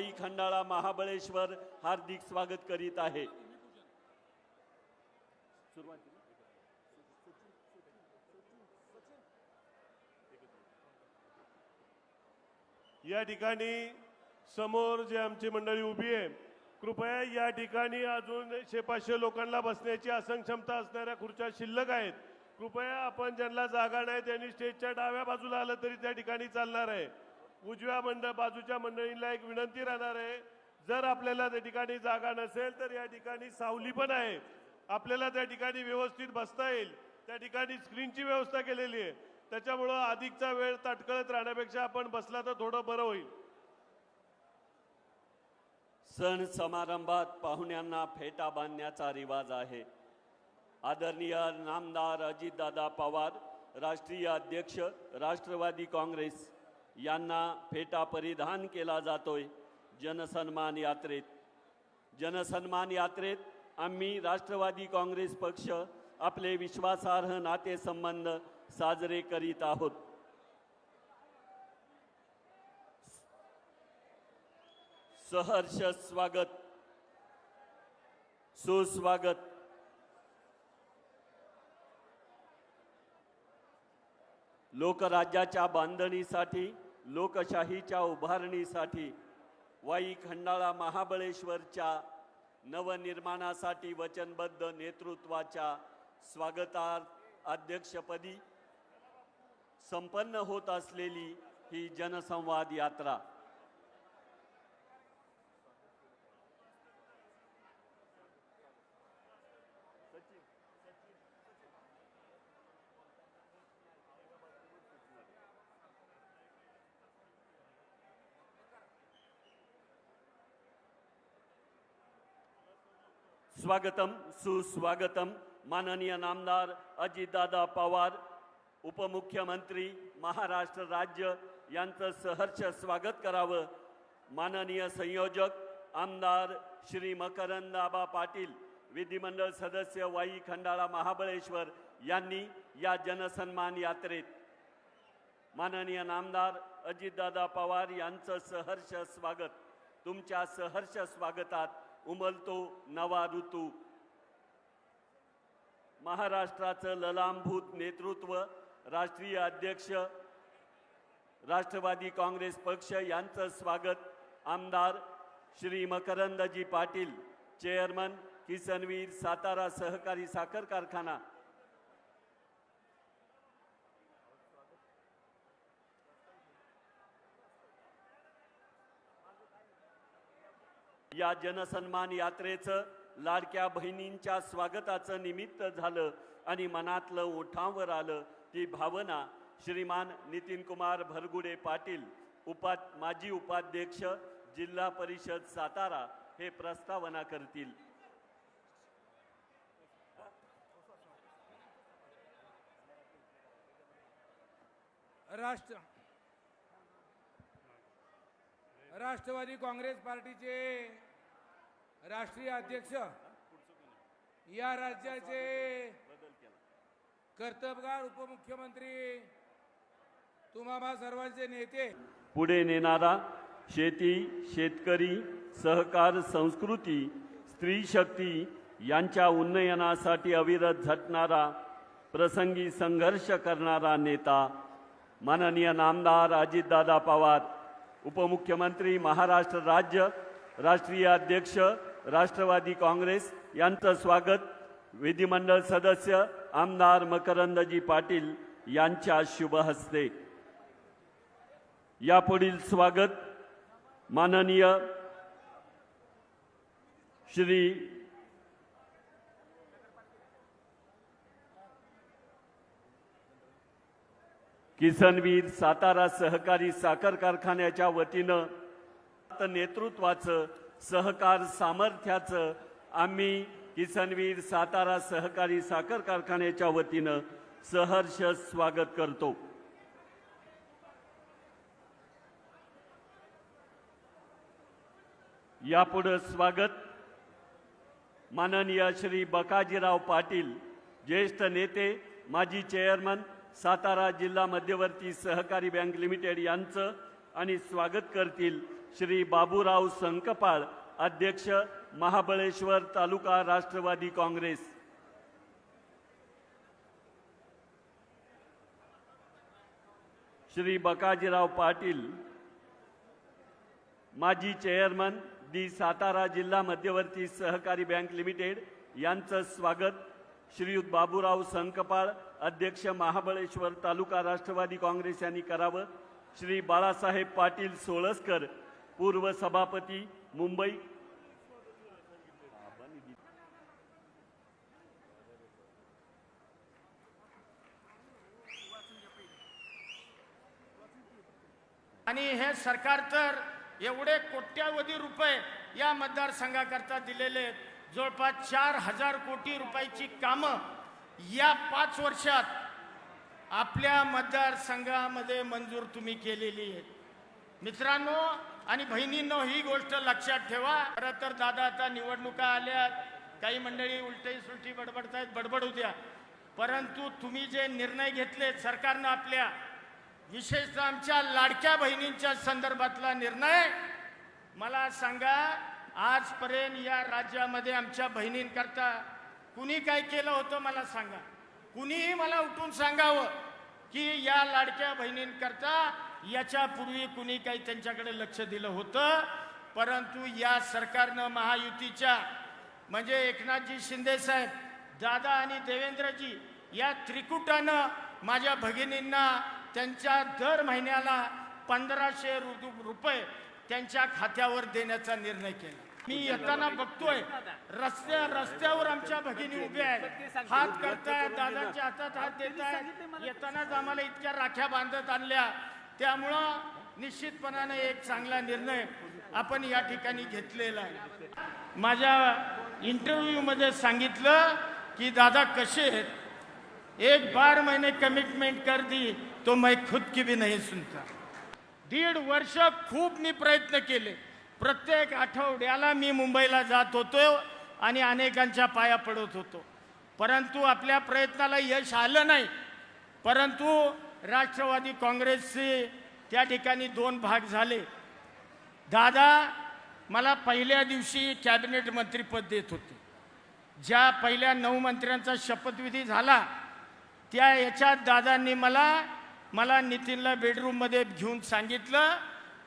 भाई खंडाळा महाबळेश्वर हार्दिक स्वागत करीत आहे. या ठिकाणी समोर जे आमची मंडळी उभी आहे कृपया या ठिकाणी अजून शे पाचशे लोकांना बसण्याची असंक्षमता असणाऱ्या खुर्च्या शिल्लक आहेत. कृपया आपण ज्यांना जागा नाही त्यांनी स्टेजच्या डाव्या बाजूला आलं तरी त्या ठिकाणी चालणार आहे. उजव्या मंडळ बाजूच्या मंडळींना एक विनंती राहणार आहे. जर आपल्याला त्या ठिकाणी जागा नसेल तर या ठिकाणी सावली पण आहे. आपल्याला त्या ठिकाणी व्यवस्थित बसता येईल. त्या ठिकाणी स्क्रीनची व्यवस्था केलेली आहे. त्याच्यामुळं अधिकचा वेळ ताटकळत राहण्यापेक्षा आपण बसला तर थोडं बरं होईल. सण समारंभात पाहुण्यांना फेटा बांधण्याचा रिवाज आहे. आदरणीय नामदार अजितदादा पवार राष्ट्रीय अध्यक्ष राष्ट्रवादी काँग्रेस. यांना फेटा परिधान केला जातोय जनसन्मान यात्रेत. जनसन्मान यात्रेत आम्ही राष्ट्रवादी काँग्रेस पक्ष आपले विश्वासार्ह नातेसंबंध साजरे करीत आहोत. सहर्ष स्वागत. सुस्वागत. लोकराज्याच्या बांधणीसाठी लोकशाहीच्या उभारणीसाठी वाई खंडाळा महाबळेश्वरच्या नवनिर्माणासाठी वचनबद्ध नेतृत्वाच्या स्वागतार्थ अध्यक्षपदी संपन्न होत असलेली ही जनसंवाद यात्रा. स्वागतम सुस्वागतम माननीय नामदार अजितदादा पवार उपमुख्यमंत्री महाराष्ट्र राज्य यांचं सहर्ष स्वागत करावं माननीय संयोजक आमदार श्री मकरंदाबा पाटील विधिमंडळ सदस्य वाई खंडाळा महाबळेश्वर यांनी या जनसन्मान यात्रेत माननीय नामदार अजितदादा पवार यांचं सहर्ष स्वागत तुमच्या सहर्ष स्वागतात उमलतो नवा ऋतू. महाराष्ट्राचं ललांभूत नेतृत्व राष्ट्रीय अध्यक्ष राष्ट्रवादी काँग्रेस पक्ष यांचं स्वागत आमदार श्री मकरंदजी पाटील चेअरमन किसनवीर सातारा सहकारी साखर कारखाना या जनसन्मान यात्रेचं लाडक्या बहिणींच्या स्वागताचं निमित्त झालं आणि मनातलं ओठांवर आलं ती भावना श्रीमान नितीन कुमार भरगुडे पाटील उपा माजी उपाध्यक्ष जिल्हा परिषद सातारा हे प्रस्तावना करतील. राष्ट्र राष्ट्रवादी काँग्रेस पार्टीचे राष्ट्रीय अध्यक्ष या राज्याचे कर्तबगार उपमुख्यमंत्री तुम्हा सर्वांचे नेते. पुढे नेणारा शेती शेतकरी सहकार संस्कृती स्त्री शक्ती यांच्या उन्नयनासाठी अविरत झटणारा प्रसंगी संघर्ष करणारा नेता माननीय नामदार अजितदादा पवार उपमुख्यमंत्री महाराष्ट्र राज्य राष्ट्रीय अध्यक्ष राष्ट्रवादी काँग्रेस यांचं स्वागत विधिमंडळ सदस्य आमदार मकरंदजी पाटील यांच्या शुभ हस्ते. यापुढील स्वागत माननीय श्री किसनवीर सातारा सहकारी साखर कारखान्याच्या वतीनं नेतृत्वाचं सहकार सामर्थ्याचं आम्ही किसनवीर सातारा सहकारी साखर कारखान्याच्या वतीनं सहर्ष स्वागत करतो. यापुढं स्वागत माननीय श्री बकाजीराव पाटील ज्येष्ठ नेते माजी चेअरमन सातारा जिल्हा मध्यवर्ती सहकारी बँक लिमिटेड यांचं आणि स्वागत करतील श्री बाबूराव संकपाळ अध्यक्ष महाबळेश्वर तालुका राष्ट्रवादी काँग्रेस. श्री बकाजीराव पाटील माजी चेअरमन दी सातारा जिल्हा मध्यवर्ती सहकारी बँक लिमिटेड यांचं स्वागत. श्रीयुत बाबूराव संकपाळ अध्यक्ष महाबळेश्वर तालुका राष्ट्रवादी काँग्रेस यांनी करावं श्री बाळासाहेब पाटील सोळसकर पूर्व सभापती मुंबई आणि हे सरकार तर एवढे कोट्यावधी रुपये या मतदारसंघाकरता दिलेले आहेत. जवळपास चार हजार कोटी रुपयाची कामं या पाच वर्षात आपल्या मतदारसंघामध्ये मंजूर तुम्ही केलेली आहेत. मित्रांनो आणि बहिणींनो ही गोष्ट लक्षात ठेवा. खरं तर दादा आता निवडणुका आल्या काही मंडळी उलटी सुलटी बडबडतायत. बडबडू द्या. परंतु तुम्ही जे निर्णय घेतले सरकारनं आपल्या विशेषतः आमच्या लाडक्या बहिणींच्या संदर्भातला निर्णय मला सांगा आजपर्यंत या राज्यामध्ये आमच्या बहिणींकरता कुणी काय केलं होतं मला सांगा. कुणीही मला उठून सांगावं की या लाडक्या बहिणींकरता याच्यापूर्वी कुणी काही त्यांच्याकडे लक्ष दिलं होतं. परंतु या सरकारनं महायुतीच्या म्हणजे एकनाथजी शिंदे साहेब दादा आणि देवेंद्रजी या त्रिकुटानं माझ्या भगिनींना त्यांच्या दर महिन्याला पंधराशे रुपये त्यांच्या खात्यावर देण्याचा निर्णय केला. मी येताना बघतोय रस्त्या रस्त्यावर आमच्या भगिनी उभ्या आहेत. हात करताय दादाच्या हातात हात देत आहेत येतानाच आम्हाला इतक्या राख्या बांधत आणल्या. त्यामुळं निश्चितपणाने एक चांगला निर्णय आपण या ठिकाणी घेतलेला आहे. माझ्या इंटरव्ह्यू मध्ये सांगितलं की दादा कसे आहेत? एक बार महिने कमिटमेंट कर दी तो मैं खुद की भी नहीं सुनता. दीड वर्ष खूप मी प्रयत्न केले. प्रत्येक आठवड्याला मी मुंबईला जात होतो आणि अनेकांच्या पाया पडत होतो. परंतु आपल्या प्रयत्नाला यश आलं नाही. परंतु राष्ट्रवादी काँग्रेसचे त्या ठिकाणी दोन भाग झाले. दादा मला पहिल्या दिवशी कॅबिनेट मंत्रीपद देत होते. ज्या पहिल्या नऊ मंत्र्यांचा शपथविधी झाला त्या याच्यात दादांनी मला मला नितीनला बेडरूममध्ये घेऊन सांगितलं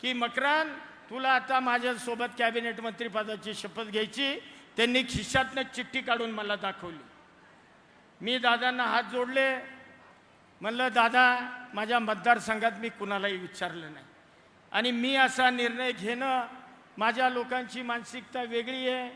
की मकरान तुला आता माझ्यासोबत कॅबिनेट मंत्रीपदाची शपथ घ्यायची त्यांनी खिशातनं चिठ्ठी काढून मला दाखवली. मी दादांना हात जोडले. म्हणलं दादा माझ्या मतदारसंघात मी कुणालाही विचारलं नाही. आणि मी असा निर्णय घेणं माझ्या लोकांची मानसिकता वेगळी आहे.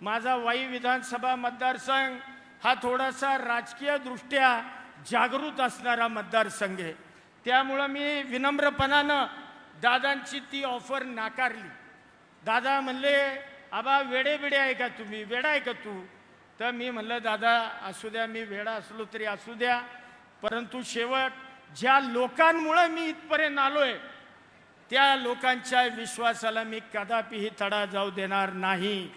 माझा वाई विधानसभा मतदारसंघ हा थोडासा राजकीय दृष्ट्या जागृत असणारा मतदारसंघ आहे. त्यामुळं मी विनम्रपणानं दादांची ती ऑफर नाकारली. दादा म्हणले आबा वेडे बिडे आहे का तुम्ही? वेडा आहे का तू? तर मी म्हणलं दादा असू द्या मी वेडा असलो तरी असू द्या. परंतु शेवट ज्या लोकांमुळं मी इथपर्यंत आलोय त्या लोकांच्या विश्वासाला मी कदापिही तडा जाऊ देणार नाही.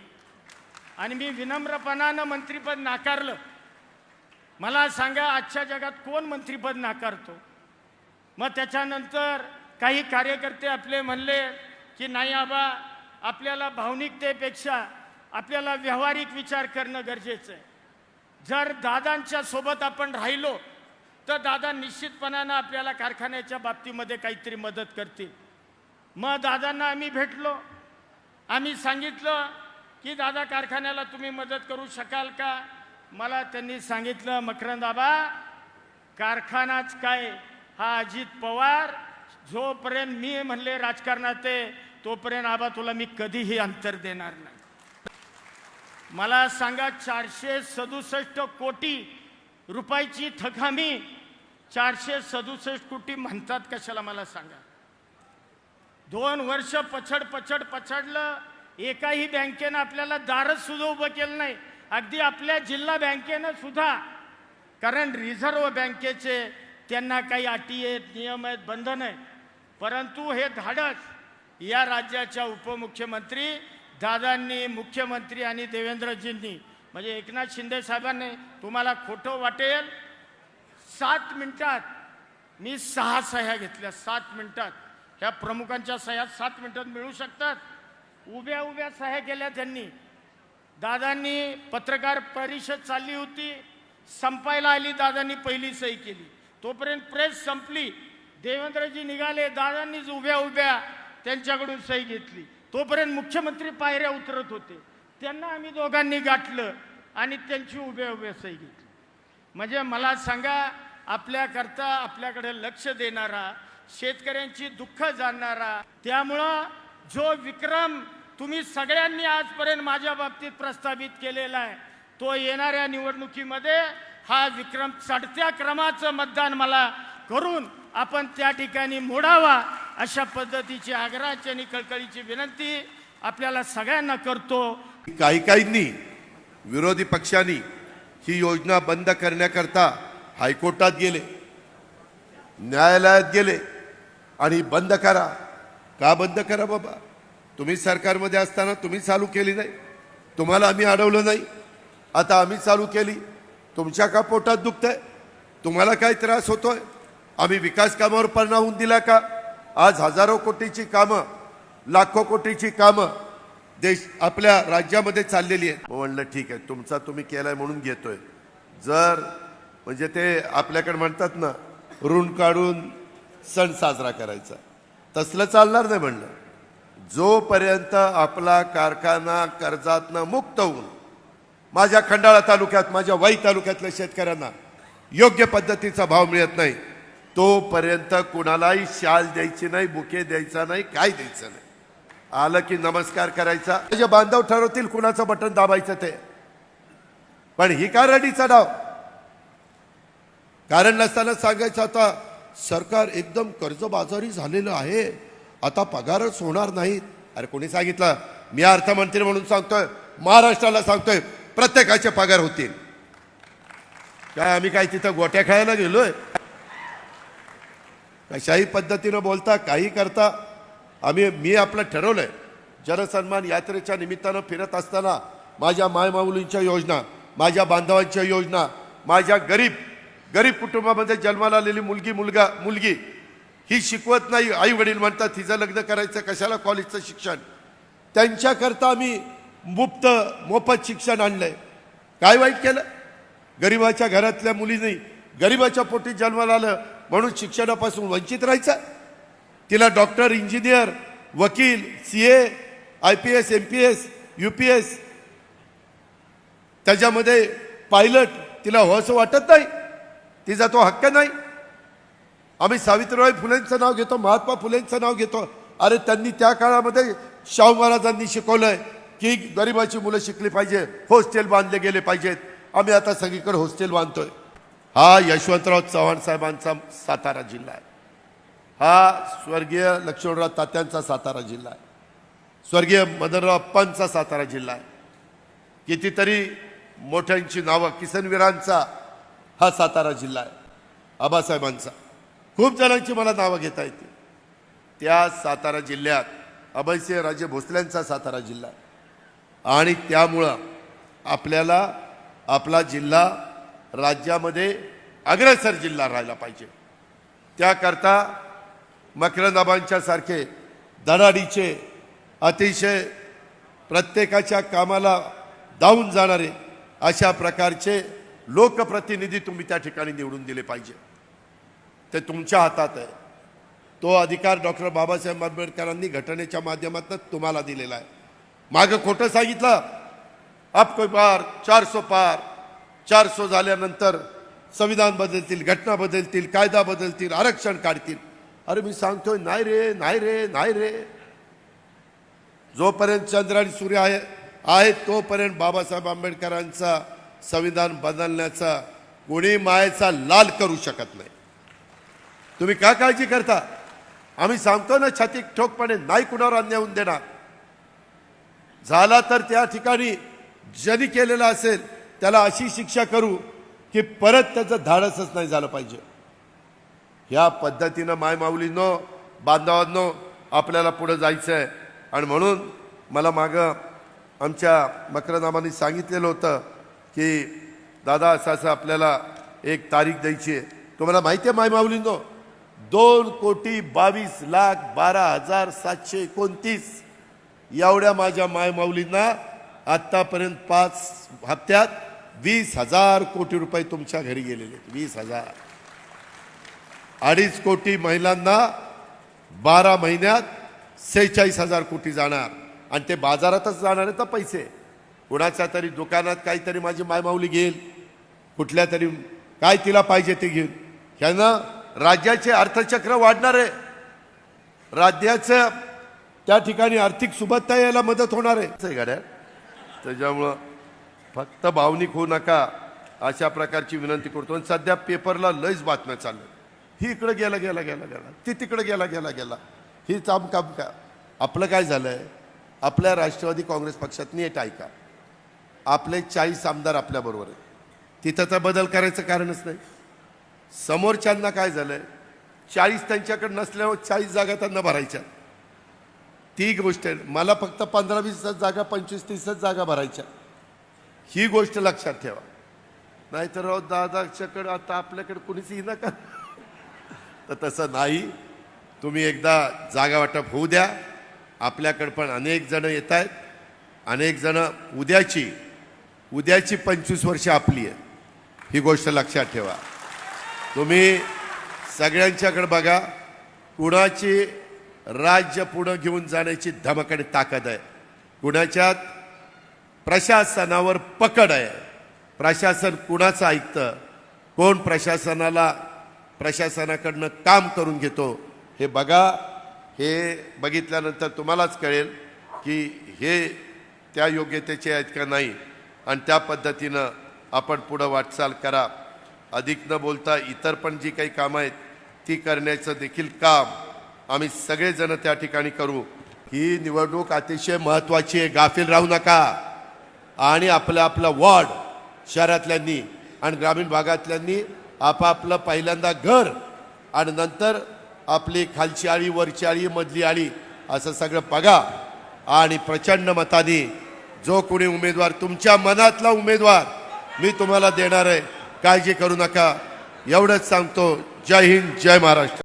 आणि मी विनम्रपणानं मंत्रीपद नाकारलं. मला सांगा आजच्या जगात कोण मंत्रीपद नाकारतो? मग त्याच्यानंतर काही कार्यकर्ते आपले म्हणले की नाही आबा आपल्याला भावनिकतेपेक्षा आपल्याला व्यावहारिक विचार करणं गरजेचं आहे. जर दादांच्या सोबत आपण राहिलो तर दादा निश्चितपणानं आपल्याला कारखान्याच्या बाबतीमध्ये काहीतरी मदत करतील. मग दादांना आम्ही भेटलो. आम्ही सांगितलं की दादा कारखान्याला तुम्ही मदत करू शकाल का? मला त्यांनी सांगितलं मकरंद आबा कारखानाच काय? हा अजित पवार जोपर्यंत मी म्हणले राजकारणात तोपर्यंत आबा तुला मी कधीही अंतर देणार नाही. मला सांगा चारशे सदुसष्ट कोटी रुपयाची थकामी चारशे सदुसष्ट कोटी म्हणतात कशाला मला सांगा? दोन वर्ष पछड पछड पछडलं एकाही बँकेनं आपल्याला दारच सुद्धा उभं केलं नाही. अगदी आपल्या जिल्हा बँकेनं सुद्धा. कारण रिझर्व्ह बँकेचे त्यांना काही अटी आहेत नियम आहेत बंधन आहेत. परंतु हे धाडस या राज्याच्या उपमुख्यमंत्री दादांनी मुख्यमंत्री आणि देवेंद्रजींनी म्हणजे एकनाथ शिंदे साहेबांनी तुम्हाला खोटं वाटेल. सात मिनटात मी सहा सह्या घेतल्या सात मिनटात. ह्या प्रमुखांच्या सह्या सात मिनटात मिळू शकतात. उभ्या उभ्या सह्या केल्या त्यांनी. दादांनी पत्रकार परिषद चालली होती. संपायला आली दादांनी पहिली सही केली. तोपर्यंत प्रेस संपली. देवेंद्रजी निघाले दादांनीच उभ्या उभ्या त्यांच्याकडून सही घेतली. तोपर्यंत मुख्यमंत्री पायऱ्या उतरत होते. त्यांना आम्ही दोघांनी गाठलं आणि त्यांची उभ्या उभ्या सही घेतली. म्हणजे मला सांगा आपल्याकरता आपल्याकडे लक्ष देणारा शेतकऱ्यांची दुःख जाणणारा त्यामुळं जो विक्रम तुम्ही सगळ्यांनी आजपर्यंत माझ्या बाबतीत प्रस्तावित केलेला आहे तो येणाऱ्या निवडणुकीमध्ये हा विक्रम चढत्या क्रमाचं मतदान मला करून आपण त्या ठिकाणी मोडावा अशा पद्धतीची आग्रहाची आणि कळकळीची विनंती आपल्याला सगळ्यांना करतो. काही काहींनी विरोधी पक्षांनी ही योजना बंद करण्याकरता हायकोर्टात गेले न्यायालयात गेले आणि बंद करा. का बंद करा बाबा? तुम्ही सरकारमध्ये असताना तुम्ही चालू केली नाही. तुम्हाला आम्ही अडवलं नाही. आता आम्ही चालू केली. तुमच्या का पोटात दुखतंय? तुम्हाला काय त्रास होतोय? आम्ही विकास कामावर परिणाम होऊन दिला का? आज हजारो कोटीची कामं लाखो कोटीची कामं देश आपल्या राज्यामध्ये चाललेली आहे म्हणलं ठीक आहे तुमचा तुम्ही केलाय म्हणून घेतोय. जर म्हणजे ते आपल्याकडे म्हणतात ना ऋण काढून सण साजरा करायचा. तसलं चालणार नाही म्हणलं. जोपर्यंत आपला कारखाना कर्जातनं मुक्त होऊन माझ्या खंडाळा तालुक्यात माझ्या वाई तालुक्यातल्या शेतकऱ्यांना योग्य पद्धतीचा भाव मिळत नाही तोपर्यंत कुणालाही शाल द्यायची नाही बुके द्यायचा नाही काय द्यायचं नाही. आलं की नमस्कार करायचा. जे बांधव ठरवतील कुणाचं बटन दाबायचं ते. पण ही का रडीचा डाव कारण नसताना सांगायचं आता सरकार एकदम कर्जबाजारी झालेलं आहे. आता पगारच होणार नाहीत अरे कोणी सांगितलं? मी अर्थमंत्री म्हणून सांगतोय महाराष्ट्राला सांगतोय प्रत्येकाचे पगार होतील. काय आम्ही काय तिथं गोट्या खेळायला गेलोय? कशाही पद्धतीनं बोलता काही करता आम्ही मी आपलं ठरवलं आहे जनसन्मान यात्रेच्या निमित्तानं फिरत असताना माझ्या मायमाऊलींच्या योजना माझ्या बांधवांच्या योजना माझ्या गरीब गरीब कुटुंबामध्ये जन्माला आलेली मुलगी मुलगा मुलगी ही शिकवत नाही आई वडील म्हणतात हिचं लग्न करायचं कशाला कॉलेजचं शिक्षण? त्यांच्याकरता आम्ही मुफ्त मोफत शिक्षण आणलंय. काय वाईट केलं? गरिबाच्या घरातल्या मुलींनी गरिबाच्या पोटी जन्माला आलं म्हणून शिक्षणापासून वंचित राहायचं. तिला डॉक्टर इंजिनियर वकील C A I P S M P S U P S त्याच्यामध्ये पायलट तिला हो असं वाटत नाही. तिचा तो हक्क नाही. आम्ही सावित्रीबाई फुलेंचं नाव घेतो महात्मा फुलेंचं नाव घेतो. अरे त्यांनी त्या काळामध्ये शाहू महाराजांनी शिकवलंय की गरिबाची मुलं शिकली पाहिजे हॉस्टेल बांधले गेले पाहिजेत. आम्ही आता सगळीकडे हॉस्टेल बांधतोय. हा यशवंतराव चव्हाण साहेबांचा सातारा जिल्हा आहे. हा स्वर्गीय लक्ष्मणराव तात्यांचा सातारा जिल्हा आहे. स्वर्गीय मदनराव अप्पांचा सातारा जिल्हा आहे. कितीतरी मोठ्यांची नावं किसनवीरांचा हा सातारा जिल्हा आहे. आबासाहेबांचा. खूप जणांची मला नावं घेता येतील. त्या सातारा जिल्ह्यात अभयसिंह राजे भोसल्यांचा सातारा जिल्हा आहे. आणि त्यामुळं आपल्याला आपला जिल्हा राज्यामध्ये अग्रेसर जिल्हा राहायला पाहिजे. त्याकरता मकरंदाबांच्या सारखे धडाडीचे अतिशय प्रत्येकाच्या कामाला धावून जाणारे अशा प्रकारचे लोकप्रतिनिधी तुम्ही त्या ठिकाणी निवडून दिले पाहिजे. ते तुमच्या हातात आहे. तो अधिकार डॉक्टर बाबासाहेब आंबेडकरांनी घटनेच्या माध्यमातून तुम्हाला दिलेला आहे. मागं खोटं सांगितलं. आपको पार चार सो पार. चार सो झाल्यानंतर संविधान बदलतील घटना बदलतील कायदा बदलतील आरक्षण काढतील. अरे मी सांगतोय नाही रे नाही रे नाही रे. जोपर्यंत चंद्र आणि सूर्य आहे आहे तोपर्यंत बाबासाहेब आंबेडकरांचा संविधान बदलण्याचा कोणी मायेचा लाल करू शकत नाही. तुम्ही का काळजी करता? आम्ही सांगतो ना छाती ठोकपणे नाही कुणावर अन्याय होऊन देणार. झाला तर त्या ठिकाणी ज्यांनी केलेला असेल त्याला अशी शिक्षा करू की परत त्याचं धाडसच नाही झालं पाहिजे. ह्या पद्धतीनं मायमाऊलींनो बांधवांनो आपल्याला पुढं जायचं आहे आणि म्हणून मला मागं आमच्या मकरनामाने सांगितलेलं होतं की दादा असं असं आपल्याला एक तारीख द्यायची आहे. तुम्हाला माहिती आहे मायमाऊलीनो दोन कोटी बावीस लाख बारा हजार सातशे एकोणतीस एवढ्या माझ्या मायमाऊलींना आत्तापर्यंत पाच हप्त्यात वीस हजार कोटी रुपये तुमच्या घरी गेलेले आहेत. वीस हजार. अडीच कोटी महिलांना बारा महिन्यात सेहेचाळीस हजार कोटी जाणार. आणि ते बाजारातच जाणार आहेत तर पैसे. कुणाच्या तरी दुकानात काहीतरी माझी मायमाऊली घेईल. कुठल्या तरी काय तिला पाहिजे ते घेईल. ह्यानं राज्याचे अर्थचक्र वाढणार आहे. राज्याचं त्या ठिकाणी आर्थिक सुबत्ता यायला मदत होणार आहे. असं आहे गाड्या त्याच्यामुळं फक्त भावनिक होऊ नका अशा प्रकारची विनंती करतो. आणि सध्या पेपरला लयच बातम्या चालल्या. ही इकडं गेला गेला गेला गेला. ती तिकडं गेला गेला गेला. ही काम काम का? आपलं काय झालं आहे आपल्या राष्ट्रवादी काँग्रेस पक्षात नीट ऐका. आपले चाळीस आमदार आपल्याबरोबर आहेत. तिथं तर बदल करायचं कारणच नाही. समोरच्यांना काय झालं आहे चाळीस त्यांच्याकडे नसल्यावर चाळीस जागा त्यांना भरायच्या. ती गोष्ट आहे. मला फक्त पंधरा वीसच जागा पंचवीस तीसच जागा भरायच्या. ही गोष्ट लक्षात ठेवा. नाहीतर राव दादाच्याकडे आता आपल्याकडे कुणीच येईना का? तर तसं नाही. तुम्ही एकदा जागा वाटप होऊ द्या. आपल्याकडं पण अनेक जण येत आहेत. अनेक जण उद्याची उद्याची पंचवीस वर्ष आपली आहे ही गोष्ट लक्षात ठेवा. तुम्ही सगळ्यांच्याकडे बघा कुणाची राज्य पुढं घेऊन जाण्याची धमक ताकद आहे. कुणाच्यात प्रशासनावर पकड आहे. प्रशासन कुणाचं ऐकतं? कोण प्रशासनाला प्रशासनाकडनं काम करून घेतो? हे बघा. हे बघितल्यानंतर तुम्हालाच कळेल की हे त्या योग्यतेचे आहेत का नाही. आणि त्या पद्धतीनं आपण पुढं वाटचाल करा. अधिक न बोलता इतर पण जी काही कामं आहेत ती करण्याचं देखील काम आम्ही सगळेजण त्या ठिकाणी करू. ही निवडणूक अतिशय महत्त्वाची आहे. गाफील राहू नका. आणि आपलं आपलं वॉर्ड शहरातल्यांनी आणि ग्रामीण भागातल्यांनी आपापलं पहिल्यांदा घर आणि नंतर आपली खालची आळी वरची आळी मधली आळी असं सगळं बघा. आणि प्रचंड मताने जो कोणी उमेदवार तुमच्या मनातला उमेदवार मी तुम्हाला देणार आहे. काळजी करू नका. एवढंच सांगतो. जय हिंद जय महाराष्ट्र.